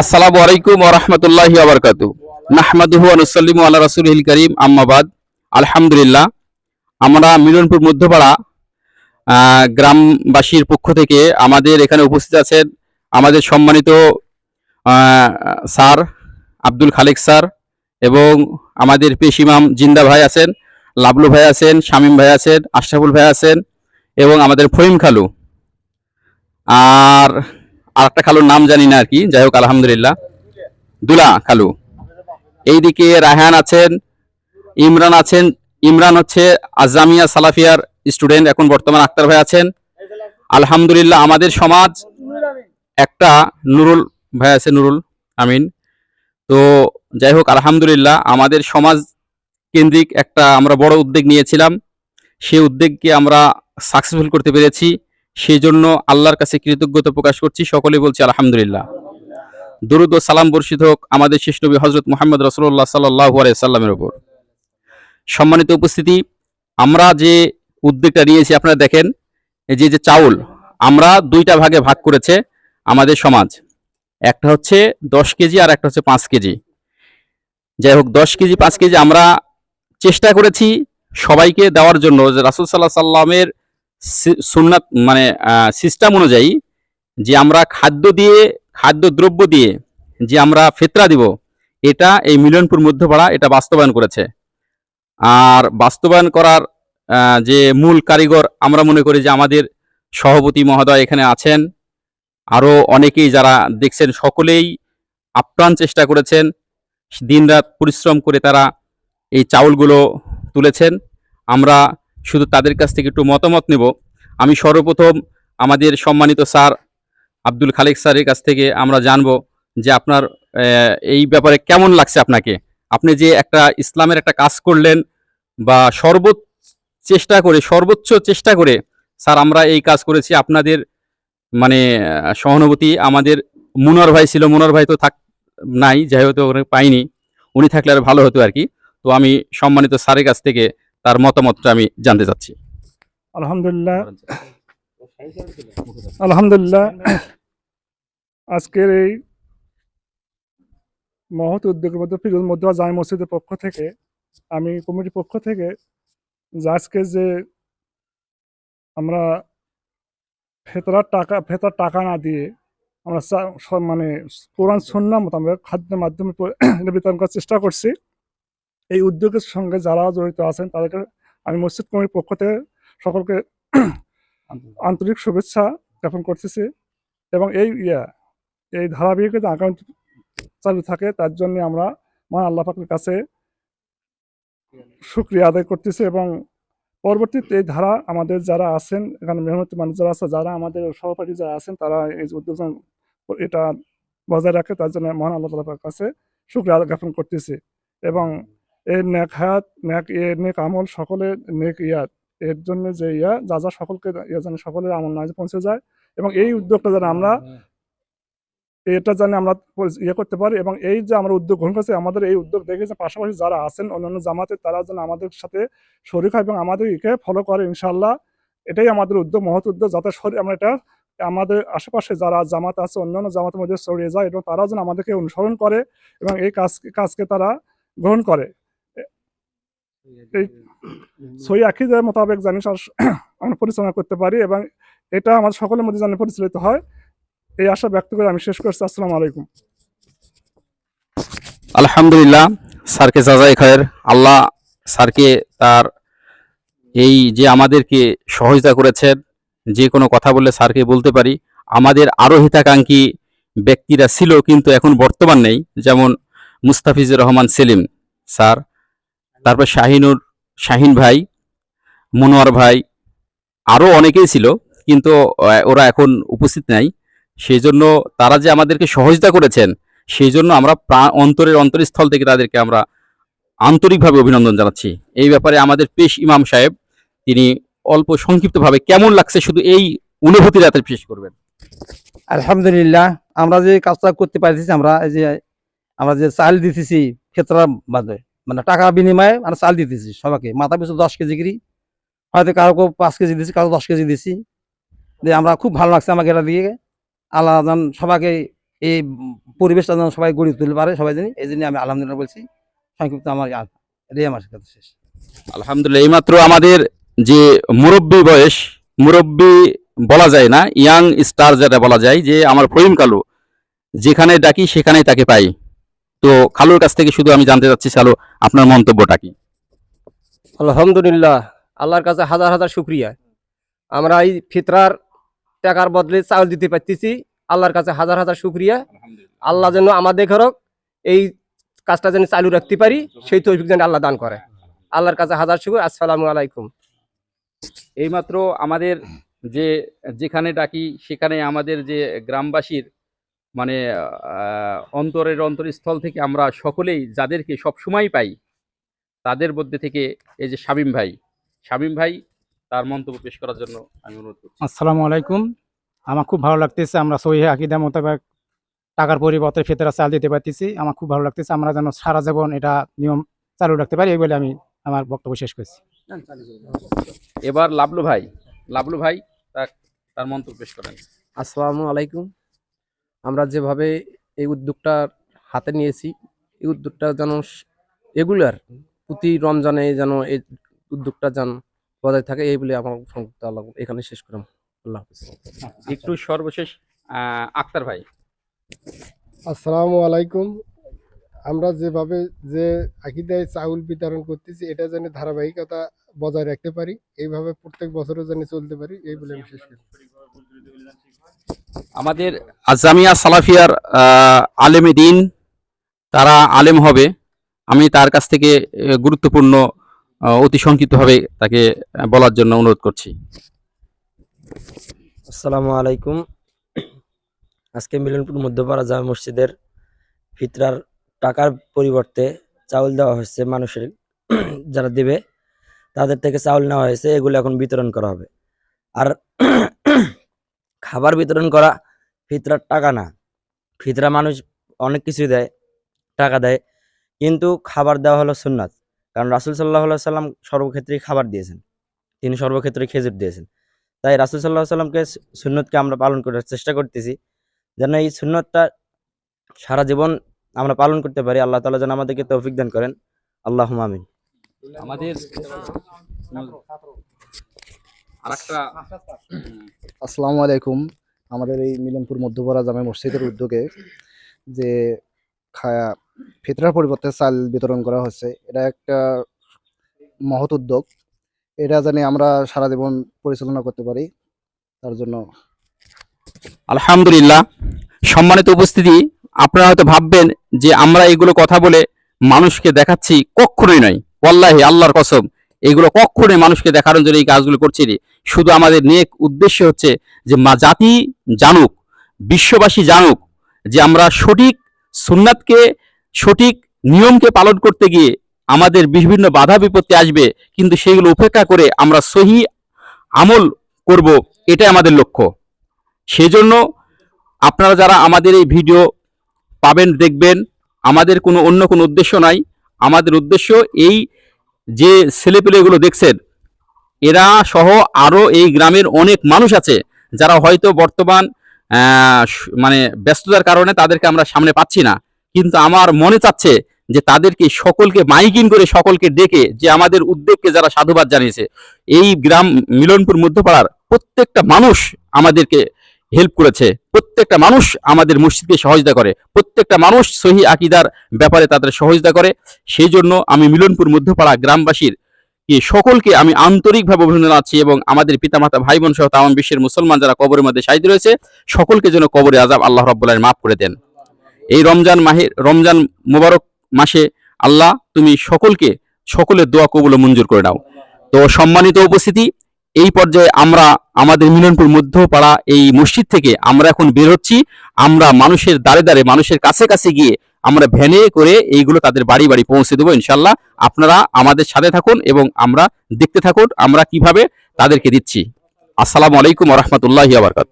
আসসালামু আলাইকুম ওরহমতুল্লাহি আবরকাতু নাহমাদুহু আনুসাল্লিমু আল্লাহ রাসূলিল করিম। আম্মাবাদ আলহামদুলিল্লাহ, আমরা মিলনপুর মধ্যপাড়া গ্রামবাসীর পক্ষ থেকে আমাদের এখানে উপস্থিত আছেন আমাদের সম্মানিত স্যার আব্দুল খালেক স্যার এবং আমাদের পেশ ইমাম জিন্দা ভাই আছেন, লাবলু ভাই আছেন, শামীম ভাই আছেন, আশরাফুল ভাই আছেন এবং আমাদের ফহিম খালু। আর আর একটা খালুর নাম জানি না আর কি, যাই হোক, আলহামদুলিল্লাহ। দুলা খালু। এইদিকে রায়হান আছেন, ইমরান আছেন, ইমরান হচ্ছে আজামিয়া সালাফিয়ার স্টুডেন্ট, এখন বর্তমান আক্তার ভাই আছেন। আলহামদুলিল্লাহ, আমাদের সমাজ একটা নুরুল, ভাই আছে নুরুল আমিন। তো যাই হোক, আলহামদুলিল্লাহ, আমাদের সমাজ কেন্দ্রিক একটা আমরা বড় উদ্যোগ নিয়েছিলাম। সেই উদ্যোগকে আমরা সাকসেসফুল করতে পেরেছি। সেই জন্য আল্লাহর কাছে কৃতজ্ঞতা প্রকাশ করছি। সকলে বলছি, আলহামদুলিল্লাহ। দরুদ ও সালাম বর্ষিত হোক আমাদের শেষ নবী হজরত মোহাম্মদ রসুল্লাহ সাল্লাহ সাল্লামের উপর। সম্মানিত উপস্থিতি, আমরা যে উদ্যোগটা নিয়েছি, আপনারা দেখেন, এই যে যে চাউল, আমরা দুইটা ভাগে ভাগ করেছে আমাদের সমাজ। একটা হচ্ছে দশ কেজি আর একটা হচ্ছে পাঁচ কেজি। যাই হোক, দশ কেজি, পাঁচ কেজি আমরা চেষ্টা করেছি সবাইকে দেওয়ার জন্য। যে রাসুল সাল্লাহ সাল্লামের সুন্নাত মানে সিস্টেম অনুযায়ী যে আমরা খাদ্য দিয়ে, খাদ্য দ্রব্য দিয়ে যে আমরা ফেতরা দিব, এটা এই মিলনপুর মধ্যপাড়া এটা বাস্তবায়ন করেছে। আর বাস্তবায়ন করার যে মূল কারিগর আমরা মনে করি যে আমাদের সভাপতি মহোদয় এখানে আছেন। আরও অনেকেই যারা দেখছেন সকলেই আপ্রাণ চেষ্টা করেছেন, দিনরাত পরিশ্রম করে তারা এই চাউলগুলো তুলেছেন। আমরা শুধু তাদের কাছ থেকে একটু মতামত নেব। আমি সর্বপ্রথম আমাদের সম্মানিত স্যার আব্দুল খালেক স্যারের কাছ থেকে আমরা জানব যে আপনার এই ব্যাপারে কেমন লাগছে আপনাকে? আপনি যে একটা ইসলামের একটা কাজ করলেন বা সর্বোচ্চ চেষ্টা করে, সর্বোচ্চ চেষ্টা করে স্যার আমরা এই কাজ করেছি। আপনাদের মানে সহানুভূতি আমাদের মুনার ভাই ছিল, মুনার ভাই তো থাক নাই, যাই হয়তো পাইনি। উনি থাকলে আর ভালো হতো আর কি। তো আমি সম্মানিত স্যারের কাছ থেকে তার মতামতটা আমি জানতে চাচ্ছি। আলহামদুলিল্লাহ। আলহামদুলিল্লাহ। আজকের এই মহৎ উদ্যোগের মধ্যে ফিরোজ মধ্যা জামে মসজিদের পক্ষ থেকে, আমি কমিটির পক্ষ থেকে আজকে যে আমরা ফেতরার টাকা ফেতরার টাকা না দিয়ে আমরা মানে কোরআন সন্না মোতাবেক খাদ্যের মাধ্যমে বিতরণ করার চেষ্টা করছি। এই উদ্যোগের সঙ্গে যারা জড়িত আছেন তাদেরকে আমি মসজিদ কমিটির পক্ষ থেকে সকলকে আন্তরিক শুভেচ্ছা জ্ঞাপন করতেছি এবং এই ইয়া এই ধারাবাহিকতা আগামী চালু থাকে তার জন্য আমরা মহান আল্লাহ পাকের কাছে শুক্রিয়া আদায় করতেছি এবং পরবর্তীতে এই ধারা আমাদের যারা আছেন এখানে মেহনতি মানুষ যারা আছে যারা আমাদের সহপাঠী যারা আছেন তারা এই উদ্যোগ এটা বজায় রাখে তার জন্য মহান আল্লাহ তালার কাছে শুক্রিয়া জ্ঞাপন করতেছি এবং এর নেক হায়াত নেক নেক আমল সকলের নেক ইয়াত। এর জন্য যে ইয়া যা যা সকলকে ইয়া যেন সকলের আমল না পৌঁছে যায় এবং এই উদ্যোগটা যেন আমরা এটা জানি আমরা ইয়ে করতে পারি এবং এই যে আমরা উদ্যোগ গ্রহণ করছি আমাদের এই উদ্যোগ দেখে যে পাশাপাশি যারা আছেন অন্যান্য জামাতে তারা যেন আমাদের সাথে শরীর হয় এবং আমাদের ইকে ফলো করে ইনশাল্লাহ এটাই আমাদের উদ্যোগ মহৎ উদ্যোগ যাতে শরীর আমরা এটা আমাদের আশেপাশে যারা জামাত আছে অন্যান্য জামাতের মধ্যে ছড়িয়ে যায় এবং তারাও যেন আমাদেরকে অনুসরণ করে এবং এই কাজ কাজকে তারা গ্রহণ করে। এই সই আকিদের মোতাবেক জানি আমরা পরিচালনা করতে পারি এবং এটা আমাদের সকলের মধ্যে জানি পরিচালিত হয়। এই আশা ব্যক্ত করে আমি শেষ করছি। আসসালামু আলাইকুম। আলহামদুলিল্লাহ, স্যারকে জাজাই খায়ের। আল্লাহ স্যারকে তার এই যে আমাদেরকে সহযোগিতা করেছেন, যে কোনো কথা বললে স্যারকে বলতে পারি। আমাদের আরও হিতাকাঙ্ক্ষী ব্যক্তিরা ছিল কিন্তু এখন বর্তমান নেই, যেমন মুস্তাফিজুর রহমান সেলিম স্যার। তারপর শাহিনুর, শাহিন ভাই, মনোয়ার ভাই আরও অনেকেই ছিল, কিন্তু ওরা এখন উপস্থিত নাই। সেই জন্য তারা যে আমাদেরকে সহযোগিতা করেছেন সেই জন্য আমরা প্রাণ অন্তরের অন্তরস্থল থেকে তাদেরকে আমরা আন্তরিকভাবে অভিনন্দন জানাচ্ছি। এই ব্যাপারে আমাদের পেশ ইমাম সাহেব, তিনি অল্প সংক্ষিপ্তভাবে কেমন লাগছে শুধু এই অনুভূতি রাতে পেশ করবেন। আলহামদুলিল্লাহ, আমরা যে কাজটা করতে পারতেছি, আমরা এই যে, আমরা যে চাল দিতেছি ক্ষেত্রা বাদে মানে টাকা বিনিময়ে মানে চাল দিতেছি সবাইকে। মাথা পিছু দশ কেজি করি। হয়তো কারও কেউ পাঁচ কেজি দিছি, কারও দশ কেজি দিছি। যে আমরা খুব ভালো লাগছে আমাকে এটা দিয়ে। আল্লাহ যেন সবাইকে এই পরিবেশটা যেন সবাই গড়ে তুলতে পারে, সবাই জানি। এই জন্য আমি আলহামদুলিল্লাহ বলছি, সংক্ষিপ্ত আমার এটাই আমার কথা শেষ। আলহামদুলিল্লাহ, এইমাত্র আমাদের যে মুরব্বী বয়স, মুরব্বী বলা যায় না, ইয়াং স্টার যেটা বলা যায়, যে আমার ফহিম কালু, যেখানে ডাকি সেখানেই তাকে পাই। তো খালুর কাছ থেকে শুধু আমি জানতে চাচ্ছি চালু আপনার মন্তব্যটা কি? আলহামদুলিল্লাহ আল্লাহর কাছে হাজার হাজার শুক্রিয়া। আমরা এই ফিতরার টাকার বদলে চাউল দিতে পারতেছি আল্লাহর কাছে হাজার হাজার শুক্রিয়া। আল্লাহ যেন আমাদের ঘরক এই কাজটা যেন চালু রাখতে পারি সেই তৌফিক যেন আল্লাহ দান করে। আল্লাহর কাছে হাজার শুক্র আসসালামু আলাইকুম। এইমাত্র আমাদের যে যেখানে ডাকি সেখানে আমাদের যে গ্রামবাসীর মানে অন্তরের অন্তরস্থল থেকে আমরা সকলেই যাদেরকে সবসময় পাই তাদের মধ্যে থেকে এই যে শামীম ভাই শামীম ভাই তার মন্তব্য পেশ করার জন্য আমি অনুরোধ করছি। আসসালামু আলাইকুম। আমার খুব ভালো লাগতেছে আমরা সহি আকিদা মোতাবেক টাকার পরিবর্তে ফেতরা চাল দিতে পারতেছি। আমার খুব ভালো লাগতেছে আমরা যেন সারা জীবন এটা নিয়ম চালু রাখতে পারি এই বলে আমি আমার বক্তব্য শেষ করছি। এবার লাবলু ভাই লাবলু ভাই তার তার মন্তব্য পেশ করেন। আসসালামু আলাইকুম। আমরা যেভাবে এই উদ্যোগটা হাতে নিয়েছি এই উদ্যোগটা যেন রেগুলার প্রতি রমজানে যেন এই উদ্যোগটা যেন বজায় থাকে এই বলে আমার সংযুক্ত আল্লাহ এখানে শেষ করলাম। আল্লাহ হাফিজ। একটু সর্বশেষ আক্তার ভাই। আসসালামু আলাইকুম। আমরা যেভাবে যে আকিদায় চাউল বিতরণ করতেছি এটা যেন ধারাবাহিকতা বজায় রাখতে পারি এইভাবে প্রত্যেক বছরও যেন চলতে পারি এই বলে আমি শেষ করি আমাদের আজামিয়া সালাফিয়ার আলেমে দিন, তারা আলেম হবে। আমি তার কাছ থেকে গুরুত্বপূর্ণ অতি সংক্ষিপ্তভাবে তাকে বলার জন্য অনুরোধ করছি। আসসালামু আলাইকুম। আজকে মিলনপুর মধ্যপাড়া জামা মসজিদের ফিতরার টাকার পরিবর্তে চাউল দেওয়া হয়েছে মানুষের, যারা দেবে, তাদের থেকে চাউল নেওয়া হয়েছে। এগুলো এখন বিতরণ করা হবে। আর খাবার বিতরণ করা ফিতরার টাকা না। ফিতরা মানুষ অনেক কিছু দেয়, টাকা দেয়, কিন্তু খাবার দেওয়া হলো সুন্নাত। কারণ রাসুল সাল্লাহ সাল্লাম সর্বক্ষেত্রেই খাবার দিয়েছেন। তিনি সর্বক্ষেত্রে খেজুর দিয়েছেন। তাই রাসুল সাল্লাহ সাল্লামকে সুন্নতকে আমরা পালন করার চেষ্টা করতেছি। যেন এই সুন্নতটা সারা জীবন আমরা পালন করতে পারি। আল্লাহ তালা যেন আমাদেরকে তৌফিক দান করেন। আল্লাহ আমিন। আমাদের আসসালামু আলাইকুম। আমাদের এই মিলনপুর মধ্যপাড়া জামে মসজিদের উদ্যোগে যে খা- ফিতরার পরিবর্তে চাল বিতরণ করা হচ্ছে এটা একটা মহৎ উদ্যোগ। এটা জানি আমরা সারা জীবন পরিচালনা করতে পারি তার জন্য। আলহামদুলিল্লাহ। সম্মানিত উপস্থিতি আপনারা হয়তো ভাববেন যে আমরা এগুলো কথা বলে মানুষকে দেখাচ্ছি কখনোই নয়। ওয়াল্লাহি আল্লাহর কসম। এগুলো কখনোই মানুষকে দেখানোর জন্য এই কাজগুলো করছি। শুধু আমাদের নেক উদ্দেশ্য হচ্ছে যে মা জাতি জানুক, বিশ্ববাসী জানুক, যে আমরা সঠিক সুন্নাতকে, সঠিক নিয়মকে পালন করতে গিয়ে আমাদের বিভিন্ন বাধা বিপত্তি আসবে, কিন্তু সেগুলো উপেক্ষা করে আমরা সহি আমল করব, এটাই আমাদের লক্ষ্য সেজন্য আপনারা যারা আমাদের এই ভিডিও পাবেন, দেখবেন, আমাদের কোনো অন্য কোনো উদ্দেশ্য নাই আমাদের উদ্দেশ্য এই যে ছেলেপেলেগুলো দেখছেন, এরা সহ আরও এই গ্রামের অনেক মানুষ আছে যারা হয়তো বর্তমান মানে ব্যস্ততার কারণে তাদেরকে আমরা সামনে পাচ্ছি না। কিন্তু আমার মনে চাচ্ছে যে তাদেরকে সকলকে মাইকিং করে সকলকে ডেকে যে আমাদের উদ্যোগকে যারা সাধুবাদ জানিয়েছে, এই গ্রাম মিলনপুর মধ্যপাড়ার প্রত্যেকটা মানুষ আমাদেরকে হেল্প করেছে। প্রত্যেকটা মানুষ আমাদের মসজিদকে সহযোগিতা করে। প্রত্যেকটা মানুষ সহি আকিদার ব্যাপারে তাদের সহযোগিতা করে। সেই জন্য আমি মিলনপুর মধ্যপাড়া গ্রামবাসীর সকলকে আমি আন্তরিকভাবে অভিনন্দন জানাচ্ছি এবং আমাদের পিতামাতা ভাই বোন সহ তাম বিশ্বের মুসলমান যারা কবরের মধ্যে সাহিত্য রয়েছে, সকলকে যেন কবরে আজাব আল্লাহ রব্বুল্লাহ মাফ করে দেন। এই রমজান মাহে, রমজান মোবারক মাসে আল্লাহ তুমি সকলকে, সকলের দোয়া কবুল মঞ্জুর করে নাও। তো সম্মানিত উপস্থিতি এই পর্যায়ে আমরা আমাদের মিলনপুর মধ্যপাড়া এই মসজিদ থেকে আমরা এখন বের হচ্ছি। আমরা মানুষের দ্বারে দ্বারে, মানুষের কাছে কাছে গিয়ে আমরা ভ্যানে করে এইগুলো তাদের বাড়ি বাড়ি পৌঁছে দেবো ইনশাল্লাহ আপনারা আমাদের সাথে থাকুন এবং আমরা দেখতে থাকুন আমরা কীভাবে তাদেরকে দিচ্ছি। আসসালামু আলাইকুম রহমতুল্লাহ আবরকাত